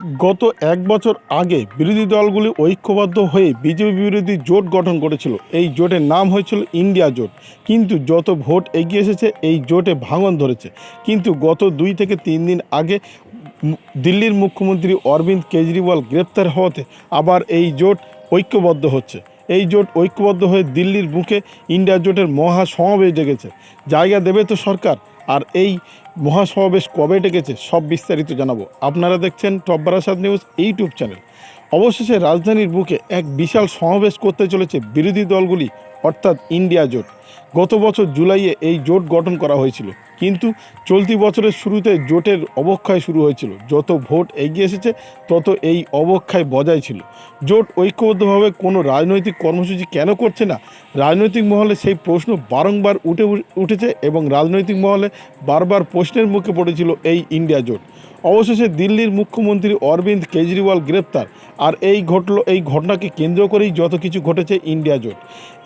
গত এক বছর আগে বিরোধী দলগুলি ঐক্যবদ্ধ হয়ে বিজেপি বিরোধী জোট গঠন করেছিল। এই জোটের নাম হয়েছিল ইন্ডিয়া জোট। কিন্তু যত ভোট এগিয়ে এসেছে, এই জোটে ভাঙন ধরেছে। কিন্তু গত দুই থেকে তিন দিন আগে দিল্লির মুখ্যমন্ত্রী অরবিন্দ কেজরিওয়াল গ্রেপ্তার হওয়াতে আবার এই জোট ঐক্যবদ্ধ হচ্ছে। এই জোট ঐক্যবদ্ধ হয়ে দিল্লির বুকে ইন্ডিয়া জোটের মহা সমাবেশ ডেকেছে জায়গা দেবে তো সরকার। আর এই মহাসমাবেশ কবে ডেকেছে সব বিস্তারিত জানাব। আপনারা দেখছেন top Barasat news YouTube channel. অবশেষে রাজধানীর বুকে এক বিশাল সমাবেশ করতে চলেছে বিরোধী দলগুলি, অর্থাৎ ইন্ডিয়া জোট। গত বছর জুলাইয়ে এই জোট গঠন করা হয়েছিল। কিন্তু চলতি বছরের শুরুতে জোটের অবক্ষয় শুরু হয়েছিল। যত ভোট এগিয়ে এসেছে, তত এই অবক্ষয় বজায় ছিল। জোট ঐক্যবদ্ধভাবে কোনো রাজনৈতিক কর্মসূচি কেন করছে না? রাজনৈতিক মহলে সেই প্রশ্ন বারংবার উঠে উঠেছে এবং রাজনৈতিক মহলে বারবার প্রশ্নের মুখে পড়েছিল এই ইন্ডিয়া জোট। অবশেষে দিল্লির মুখ্যমন্ত্রী অরবিন্দ কেজরিওয়াল গ্রেপ্তার, আর এই ঘটলো, এই ঘটনাকে কেন্দ্র করেই যত কিছু ঘটেছে ইন্ডিয়া জোট।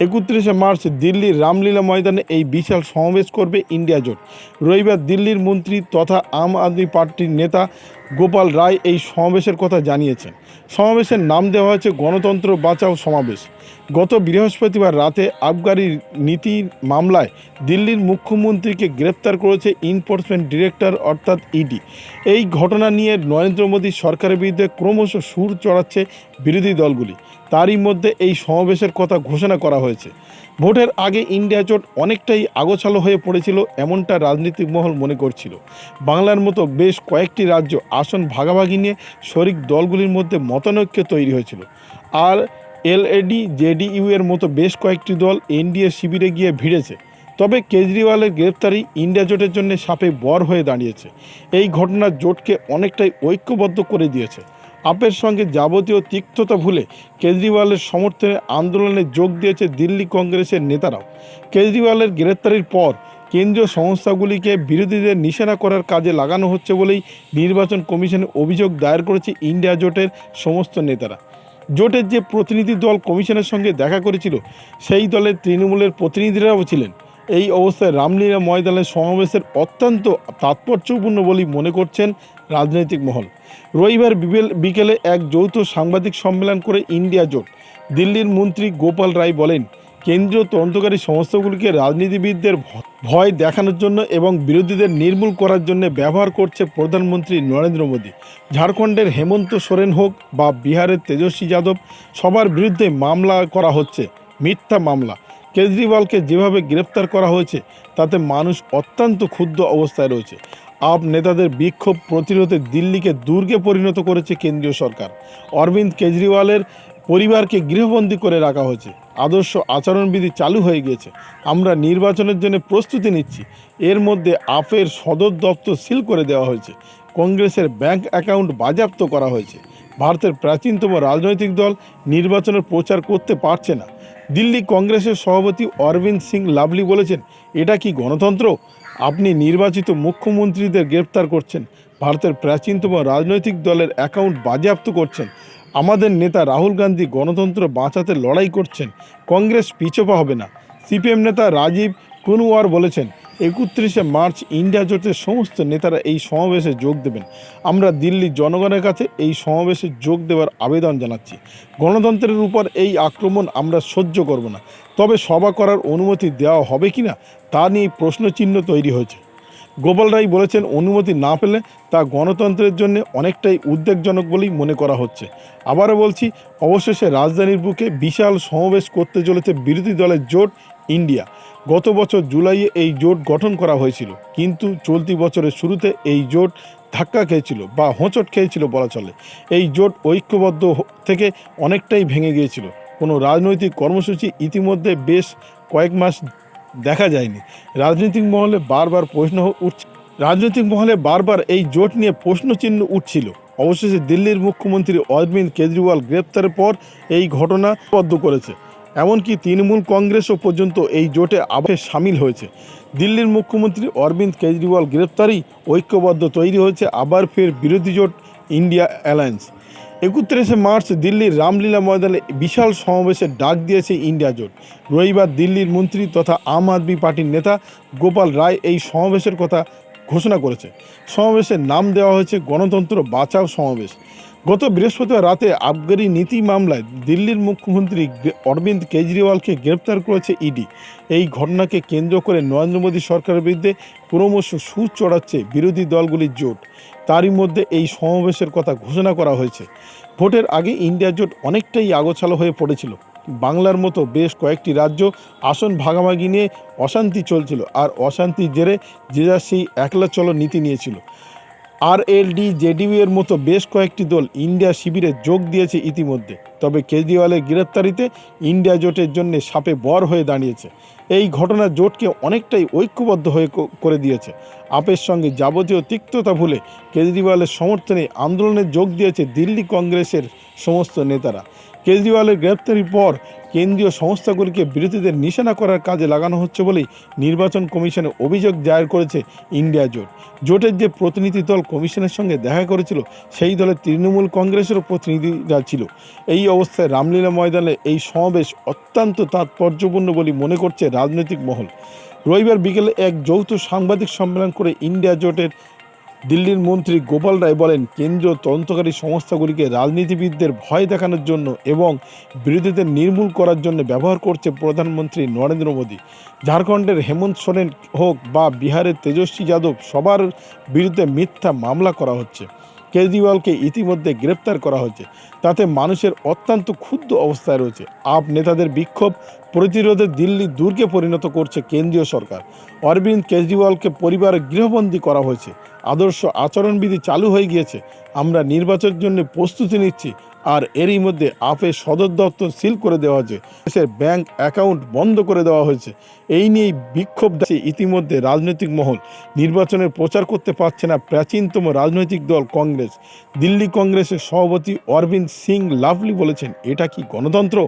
একত্রিশে মার্চ দিল্লির রামলীলা ময়দানে এই বিশাল সমাবেশ করবে ইন্ডিয়া জোট। রবিবার দিল্লির মন্ত্রী তথা আম আদমি পার্টির নেতা গোপাল রায় এই সমাবেশের কথা জানিয়েছেন। সমাবেশের নাম দেওয়া হয়েছে গণতন্ত্র বাঁচাও সমাবেশ। গত বৃহস্পতিবার রাতে আবগারি নীতির মামলায় দিল্লির মুখ্যমন্ত্রীকে গ্রেপ্তার করেছে ইনফোর্সমেন্ট ডিরেক্টর অর্থাৎ ইডি এই ঘটনা নিয়ে নরেন্দ্র মোদী সরকারের বিরুদ্ধে ক্রমশ সুর চড়াচ্ছে বিরোধী দলগুলি। তারই মধ্যে এই সমাবেশের কথা ঘোষণা করা হয়েছে। ভোটের আগে ইন্ডিয়া জোট অনেকটাই আগোছালো হয়ে পড়েছিল, এমনটা রাজনৈতিক মহল মনে করছিল। বাংলার মতো বেশ কয়েকটি রাজ্য আসন ভাগাভাগি নিয়ে শরিক দলগুলির মধ্যে মতানৈক্য তৈরি হয়েছিল। আর এলএডি জেডিইউ এর মতো বেশ কয়েকটি দল এনডিএ শিবিরে গিয়ে ভিড়েছে। তবে কেজরিওয়ালের গ্রেপ্তারি ইন্ডিয়া জোটের জন্য সাপে বর হয়ে দাঁড়িয়েছে। এই ঘটনা জোটকে অনেকটাই ঐক্যবদ্ধ করে দিয়েছে। আপের সঙ্গে যাবতীয় তিক্ততা ভুলে কেজরিওয়ালের সমর্থনে আন্দোলনে যোগ দিয়েছে দিল্লি কংগ্রেসের নেতারাও। কেজরিওয়ালের গ্রেপ্তারির পর কেন্দ্রীয় সংস্থাগুলিকে বিরোধীদের নিশানা করার কাজে লাগানো হচ্ছে বলেই নির্বাচন কমিশনে অভিযোগ দায়ের করেছে ইন্ডিয়া জোটের সমস্ত নেতারা। জোটের যে প্রতিনিধি দল কমিশনের সঙ্গে দেখা করেছিল, সেই দলের তৃণমূলের প্রতিনিধিরাও ছিলেন। এই অবস্থায় রামলীলা ময়দানের সমাবেশের অত্যন্ত তাৎপর্যপূর্ণ বলেই মনে করছেন রাজনৈতিক মহল। রবিবার বিকেলে এক যৌথ সাংবাদিক সম্মেলন করে ইন্ডিয়া জোট। দিল্লির মন্ত্রী গোপাল রায় বলেন, কেন্দ্রীয় তদন্তকারী সংস্থাগুলিকে রাজনীতিবিদদের ভয় দেখানোর জন্য এবং বিরোধীদের নির্মূল করার জন্য ব্যবহার করছে প্রধানমন্ত্রী নরেন্দ্র মোদী। ঝাড়খণ্ডের হেমন্ত সোরেন হোক বা বিহারের তেজস্বী যাদব, সবার বিরুদ্ধে মামলা করা হচ্ছে, মিথ্যা মামলা। কেজরিওয়ালকে যেভাবে গ্রেপ্তার করা হয়েছে, তাতে মানুষ অত্যন্ত ক্ষুব্ধ অবস্থায় রয়েছে। আপ নেতাদের বিক্ষোভ প্রতিরোধে দিল্লিকে দুর্গে পরিণত করেছে কেন্দ্রীয় সরকার। অরবিন্দ কেজরিওয়ালের পরিবারকে গৃহবন্দী করে রাখা হয়েছে। আদর্শ আচরণবিধি চালু হয়ে গিয়েছে। আমরা নির্বাচনের জন্য প্রস্তুতি নিচ্ছি। এর মধ্যে আপের সদর দপ্তর সিল করে দেওয়া হয়েছে। কংগ্রেসের ব্যাংক অ্যাকাউন্ট বাজেয়াপ্ত করা হয়েছে। ভারতের প্রাচীনতম রাজনৈতিক দল নির্বাচনের প্রচার করতে পারছে না। দিল্লি কংগ্রেসের সভাপতি অরবিন্দ সিং লাভলি বলেছেন, এটা কি গণতন্ত্র? আপনি নির্বাচিত মুখ্যমন্ত্রীদের গ্রেপ্তার করছেন, ভারতের প্রাচীনতম রাজনৈতিক দলের অ্যাকাউন্ট বাজেয়াপ্ত করছেন, আমাদের নেতা রাহুল গান্ধী গণতন্ত্র বাঁচাতে লড়াই করছেন, কংগ্রেস পিছপা হবে না। সিপিএম নেতা রাজীব কুনওয়ার বলেছেন একত্রিশে মার্চ ইন্ডিয়া জোটের সমস্ত নেতারা এই সমাবেশে যোগ দেবেন। আমরা দিল্লির জনগণের কাছে এই সমাবেশে যোগ দেওয়ার আবেদন জানাচ্ছি। গণতন্ত্রের উপর এই আক্রমণ আমরা সহ্য করব না। তবে সভা করার অনুমতি দেওয়া হবে কি না তা নিয়ে প্রশ্নচিহ্ন তৈরি হয়েছে। গোপাল রায় বলেছেন, অনুমতি না পেলে তা গণতন্ত্রের জন্য অনেকটাই উদ্বেগজনক বলেই মনে করা হচ্ছে। আবারও বলছি, অবশেষে রাজধানীর বুকে বিশাল সমাবেশ করতে চলেছে বিরোধী দলের জোট ইন্ডিয়া। গত বছর জুলাইয়ে এই জোট গঠন করা হয়েছিল, কিন্তু চলতি বছরের শুরুতে এই জোট ধাক্কা খেয়েছিল বা হোঁচট খেয়েছিল বলা চলে। এই জোট ঐক্যবদ্ধ থেকে অনেকটাই ভেঙে গিয়েছিল। কোনো রাজনৈতিক কর্মসূচি ইতিমধ্যে বেশ কয়েক মাস দেখা যায়নি। রাজনৈতিক মহলে বারবার প্রশ্ন উঠছে রাজনৈতিক মহলে বারবার এই জোট নিয়ে প্রশ্নচিহ্ন উঠছিল। অবশেষে দিল্লির মুখ্যমন্ত্রী অরবিন্দ কেজরিওয়াল গ্রেপ্তারের পর এই ঘটনা বদ্ধ করেছে। এমনকি তৃণমূল কংগ্রেসও পর্যন্ত এই জোটে আবার সামিল হয়েছে। দিল্লির মুখ্যমন্ত্রী অরবিন্দ কেজরিওয়াল গ্রেপ্তারই ঐক্যবদ্ধ তৈরি হয়েছে আবার ফের বিরোধী জোট ইন্ডিয়া অ্যালায়েন্স। একত্রিশে মার্চ দিল্লির রামলীলা ময়দানে বিশাল সমাবেশের ডাক দিয়েছে ইন্ডিয়া জোট। রবিবার দিল্লির মন্ত্রী তথা আম আদমি পার্টির নেতা গোপাল রায় এই সমাবেশের কথা ঘোষণা করেছে। সমাবেশের নাম দেওয়া হয়েছে গণতন্ত্র বাঁচাও সমাবেশ। গত বৃহস্পতিবার রাতে আবগারি নীতি মামলায় দিল্লির মুখ্যমন্ত্রী অরবিন্দ কেজরিওয়ালকে গ্রেপ্তার করেছে ইডি। এই ঘটনাকে কেন্দ্র করে নরেন্দ্র মোদী সরকারের বিরুদ্ধে ক্রমশ সুর চড়াচ্ছে বিরোধী দলগুলির জোট। তারই মধ্যে এই সমাবেশের কথা ঘোষণা করা হয়েছে। ভোটের আগে ইন্ডিয়া জোট অনেকটাই আগোছালো হয়ে পড়েছিল। বাংলার মতো বেশ কয়েকটি রাজ্য আসন ভাগাভাগি নিয়ে অশান্তি চলছিল আর অশান্তির জেরে যে যার সেই একলা চলো নীতি নিয়েছিল। আর এলডি জেডিইউ এর মতো বেশ কয়েকটি দল ইন্ডিয়া শিবিরে যোগ দিয়েছে ইতিমধ্যে। তবে কেজরিওয়ালের গ্রেফতারিতে ইন্ডিয়া জোটের জন্য সাপে বর হয়ে দাঁড়িয়েছে। এই ঘটনা জোটকে অনেকটাই ঐক্যবদ্ধ হয়ে করে দিয়েছে। আপের সঙ্গে যাবতীয় তিক্ততা ভুলে কেজরিওয়ালের সমর্থনে আন্দোলনে যোগ দিয়েছে দিল্লি কংগ্রেসের সমস্ত নেতারা। কেজরিওয়ালের গ্রেপ্তারির পর কেন্দ্রীয় সংস্থাগুলিকে বিরোধীদের নিশানা করার কাজে লাগানো হচ্ছে বলেই নির্বাচন কমিশনে অভিযোগ দায়ের করেছে ইন্ডিয়া জোট। জোটের যে প্রতিনিধি দল কমিশনের সঙ্গে দেখা করেছিল, সেই দলের তৃণমূল কংগ্রেসেরও প্রতিনিধিরা ছিল। এই অবস্থায় রামলীলা ময়দানে এই সমাবেশ অত্যন্ত তাৎপর্যপূর্ণ বলে মনে করছে রাজনৈতিক মহল। রবিবার বিকেলে এক যৌথ সাংবাদিক সম্মেলন করে ইন্ডিয়া জোটের দিল্লির মন্ত্রী গোপাল রায় বলেন, কেন্দ্রীয় তদন্তকারী সংস্থাগুলিকে রাজনীতিবিদদের ভয় দেখানোর জন্য এবং বিরোধীদের নির্মূল করার জন্য ব্যবহার করছে প্রধানমন্ত্রী নরেন্দ্র মোদী। ঝাড়খণ্ডের হেমন্ত সোরেন হোক বা বিহারের তেজস্বী যাদব, সবার বিরুদ্ধে মিথ্যা মামলা করা হচ্ছে। কেজরিওয়ালকে ইতিমধ্যে গ্রেপ্তার করা হয়েছে। তাতে মানুষের অত্যন্ত ক্ষুব্ধ অবস্থায় রয়েছে। আপ নেতাদের বিক্ষোভ প্রতিরোধে দিল্লি দুর্গে পরিণত করছে কেন্দ্রীয় সরকার। অরবিন্দ কেজরিওয়ালকে পরিবারে গৃহবন্দী করা হয়েছে। আদর্শ আচরণবিধি চালু হয়ে গিয়েছে। আমরা নির্বাচনের জন্য প্রস্তুতি নিচ্ছি আর এরই মধ্যে আপের সদর দপ্তর সিল করে দেওয়া হয়েছে। দেশের ব্যাংক অ্যাকাউন্ট বন্ধ করে দেওয়া হয়েছে। এই নিয়েই বিক্ষোভ দেখাচ্ছে ইতিমধ্যে রাজনৈতিক মহল। নির্বাচনের প্রচার করতে পারছে না প্রাচীনতম রাজনৈতিক দল কংগ্রেস। দিল্লি কংগ্রেসের সভাপতি অরবিন্দ সিং লাভলি বলেছেন, এটা কি গণতন্ত্র?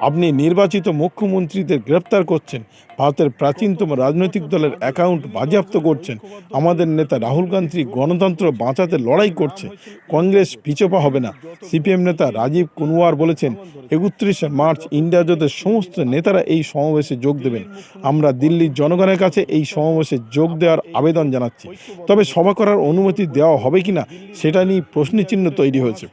আপনি নির্বাচিত মুখ্যমন্ত্রীদের গ্রেপ্তার করছেন, ভারতের প্রাচীনতম রাজনৈতিক দলের অ্যাকাউন্ট বাজেয়াপ্ত করছেন। আমাদের নেতা রাহুল গান্ধী গণতন্ত্র বাঁচাতে লড়াই করছে। কংগ্রেস পিছপা হবে না। সিপিএম নেতা রাজীব কুনওয়ার বলেছেন, একত্রিশে মার্চ ইন্ডিয়া জোটের সমস্ত নেতারা এই সমাবেশে যোগ দেবেন। আমরা দিল্লির জনগণের কাছে এই সমাবেশে যোগ দেওয়ার আবেদন জানাচ্ছি। তবে সভা করার অনুমতি দেওয়া হবে কিনা, সেটা নিয়ে প্রশ্নচিহ্ন তৈরি হয়েছে।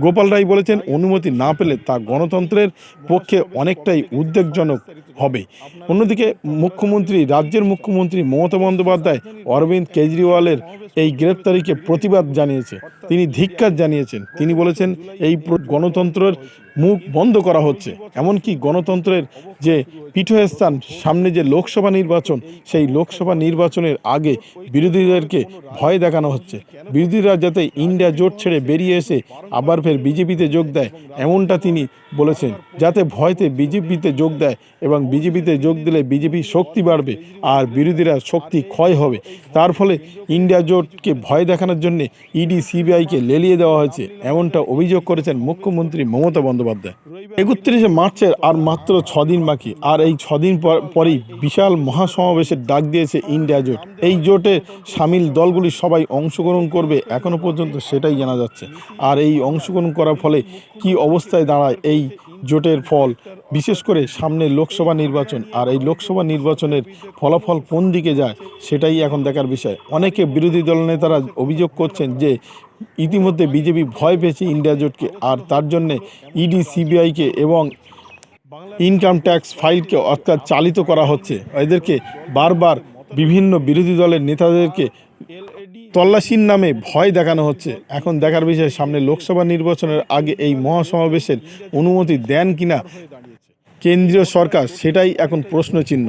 গোপাল রায় বলেছেন, অনুমতি না পেলে তা গণতন্ত্রের পক্ষে অনেকটাই উদ্বেগজনক হবে। অন্যদিকে মুখ্যমন্ত্রী, রাজ্যের মুখ্যমন্ত্রী মমতা বন্দ্যোপাধ্যায়, অরবিন্দ কেজরিওয়ালের এই গ্রেপ্তারিকে প্রতিবাদ জানিয়েছে। তিনি ধিক্কার জানিয়েছেন। তিনি বলেছেন এই গণতন্ত্রের মুখ বন্ধ করা হচ্ছে। এমনকি গণতন্ত্রের যে পীঠস্থান, সামনে যে লোকসভা নির্বাচন, সেই লোকসভা নির্বাচনের আগে বিরোধীদেরকে ভয় দেখানো হচ্ছে। বিরোধীরা যাতে ইন্ডিয়া জোট ছেড়ে বেরিয়ে এসে আবার ফের বিজেপিতে যোগ দেয়, এমনটা তিনি বলেছেন। যাতে ভয়তে বিজেপিতে যোগ দেয় এবং বিজেপিতে যোগ দিলে বিজেপি শক্তি বাড়বে আর বিরোধীরা শক্তি ক্ষয় হবে। তার ফলে ইন্ডিয়া জোটকে ভয় দেখানোর জন্য ইডি, সিবিআইকে লেলিয়ে দেওয়া হয়েছে। এমনটা অভিযোগ করেছেন মুখ্যমন্ত্রী মমতা বন্দ্যোপাধ্যায়। একত্রিশে মার্চের আর মাত্র ছদিন বাকি। আর এই ছদিন পর- পরেই বিশাল মহাসমাবেশের ডাক দিয়েছে ইন্ডিয়া জোট। এই জোটে সামিল দলগুলি সবাই অংশগ্রহণ করবে এখনও পর্যন্ত সেটাই জানা যাচ্ছে। আর এই অংশগ্রহণ করার ফলে কি অবস্থায় দাঁড়ায় এই জোটের ফল বিশেষ করে সামনে লোকসভা নির্বাচন। আর এই লোকসভা নির্বাচনের ফলাফল কোন দিকে যায় সেটাই এখন দেখার বিষয়। অনেকে বিরোধী দলনেতারা অভিযোগ করছেন যে ইতিমধ্যে বিজেপি ভয় পেয়েছে ইন্ডিয়া জোটকে, আর তার জন্যে ইডি, সিবিআইকে এবং ইনকাম ট্যাক্স ফাইলকে অর্থাৎ চালিত করা হচ্ছে। এদেরকে বারবার বিভিন্ন বিরোধী দলের নেতাদেরকে তল্লাশির নামে ভয় দেখানো হচ্ছে। এখন দেখার বিষয়ে, সামনে লোকসভা নির্বাচনের আগে এই মহাসমাবেশের অনুমতি দেন কিনা কেন্দ্রীয় সরকার, সেটাই এখন প্রশ্নচিহ্ন।